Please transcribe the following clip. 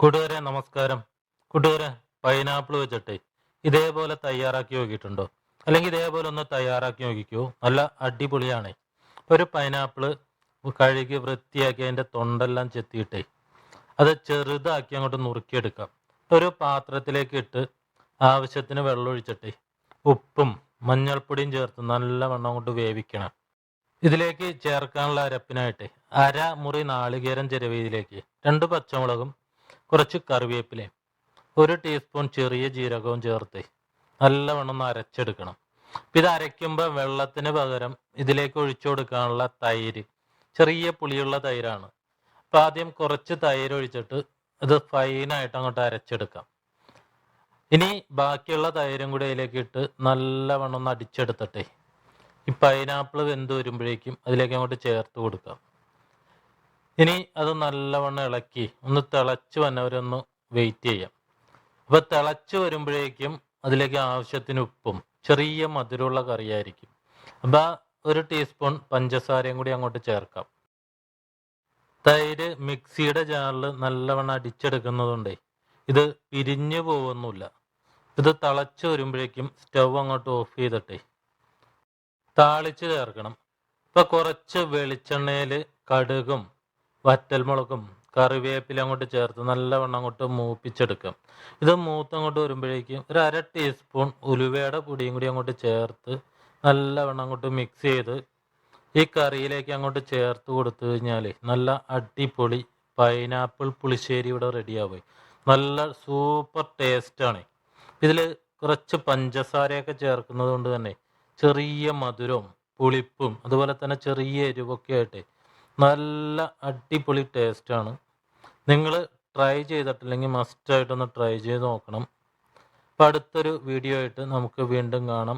കൂട്ടുകാരെ നമസ്കാരം. കൂട്ടുകാരെ പൈനാപ്പിൾ വെച്ചിട്ട് ഇതേപോലെ തയ്യാറാക്കി നോക്കിയിട്ടുണ്ടോ? അല്ലെങ്കിൽ ഇതേപോലെ ഒന്ന് തയ്യാറാക്കി നോക്കിക്കോ. നല്ല അടിപൊളിയാണ്. ഒരു പൈനാപ്പിൾ കഴുകി വൃത്തിയാക്കി അതിന്റെ തൊണ്ടെല്ലാം ചെത്തിയിട്ടേ അത് ചെറുതാക്കി അങ്ങോട്ട് നുറുക്കിയെടുക്കാം. ഒരു പാത്രത്തിലേക്ക് ഇട്ട് ആവശ്യത്തിന് വെള്ളം ഒഴിച്ചിട്ടേ ഉപ്പും മഞ്ഞൾപ്പൊടിയും ചേർത്ത് നല്ല നല്ലവണ്ണം കൊണ്ട് വേവിക്കണം. ഇതിലേക്ക് ചേർക്കാനുള്ള അരപ്പിനായിട്ട് അര മുറി നാളികേരം ചെരുവയിലേക്ക് രണ്ട് പച്ചമുളകും കുറച്ച് കറിവേപ്പിലയും ഒരു ടീസ്പൂൺ ചെറിയ ജീരകവും ചേർത്ത് നല്ലവണ്ണം ഒന്ന് അരച്ചെടുക്കണം. അപ്പം ഇത് അരയ്ക്കുമ്പോൾ വെള്ളത്തിന് പകരം ഇതിലേക്ക് ഒഴിച്ചു കൊടുക്കാനുള്ള തൈര് ചെറിയ പുളിയുള്ള തൈരാണ്. അപ്പം ആദ്യം കുറച്ച് തൈര് ഒഴിച്ചിട്ട് ഇത് ഫൈനായിട്ട് അങ്ങോട്ട് അരച്ചെടുക്കാം. ഇനി ബാക്കിയുള്ള തൈരും കൂടി അതിലേക്ക് ഇട്ട് നല്ലവണ്ണം ഒന്ന് അടിച്ചെടുത്തിട്ടേ. ഈ പൈനാപ്പിൾ വെന്ത് വരുമ്പോഴേക്കും അതിലേക്ക് അങ്ങോട്ട് ചേർത്ത് കൊടുക്കാം. ഇനി അത് നല്ലവണ്ണം ഇളക്കി ഒന്ന് തിളച്ച് വന്നവരെ ഒന്ന് വെയിറ്റ് ചെയ്യാം. അപ്പൊ തിളച്ച് വരുമ്പോഴേക്കും അതിലേക്ക് ആവശ്യത്തിന് ഉപ്പും ചെറിയ മധുരമുള്ള കറിയായിരിക്കും. അപ്പൊ ഒരു ടീസ്പൂൺ പഞ്ചസാരയും കൂടി അങ്ങോട്ട് ചേർക്കാം. തൈര് മിക്സിയുടെ ജാറിൽ നല്ലവണ്ണം അടിച്ചെടുക്കുന്നതുകൊണ്ടേ ഇത് പിരിഞ്ഞു പോകുന്നില്ല ഇത് തിളച്ച് വരുമ്പോഴേക്കും സ്റ്റവ് അങ്ങോട്ട് ഓഫ് ചെയ്തിട്ടേ താളിച്ച് ചേർക്കണം. ഇപ്പൊ കുറച്ച് വെളിച്ചെണ്ണയിൽ കടുകും വറ്റൽമുളകും കറിവേപ്പില അങ്ങോട്ട് ചേർത്ത് നല്ലവണ്ണം അങ്ങോട്ട് മൂപ്പിച്ചെടുക്കാം. ഇത് മൂത്തങ്ങോട്ട് വരുമ്പോഴേക്കും ഒരു അര ടീസ്പൂൺ ഉലുവയുടെ പൊടിയും കൂടി അങ്ങോട്ട് ചേർത്ത് നല്ലവണ്ണം അങ്ങോട്ട് മിക്സ് ചെയ്ത് ഈ കറിയിലേക്ക് അങ്ങോട്ട് ചേർത്ത് കൊടുത്തു കഴിഞ്ഞാൽ നല്ല അടിപൊളി പൈനാപ്പിൾ പുളിശ്ശേരി ഇവിടെ റെഡിയാവുക നല്ല സൂപ്പർ ടേസ്റ്റാണ് ഇതിൽ കുറച്ച് പഞ്ചസാരയൊക്കെ ചേർക്കുന്നത് കൊണ്ട് തന്നെ ചെറിയ മധുരവും പുളിപ്പും അതുപോലെ തന്നെ ചെറിയ എരിവൊക്കെ ആയിട്ട് നല്ല അടിപൊളി ടേസ്റ്റാണ് നിങ്ങൾ ട്രൈ ചെയ്തിട്ടില്ലെങ്കിൽ മസ്റ്റായിട്ടൊന്ന് ട്രൈ ചെയ്ത് നോക്കണം. അപ്പം അടുത്തൊരു വീഡിയോ ആയിട്ട് നമുക്ക് വീണ്ടും കാണാം.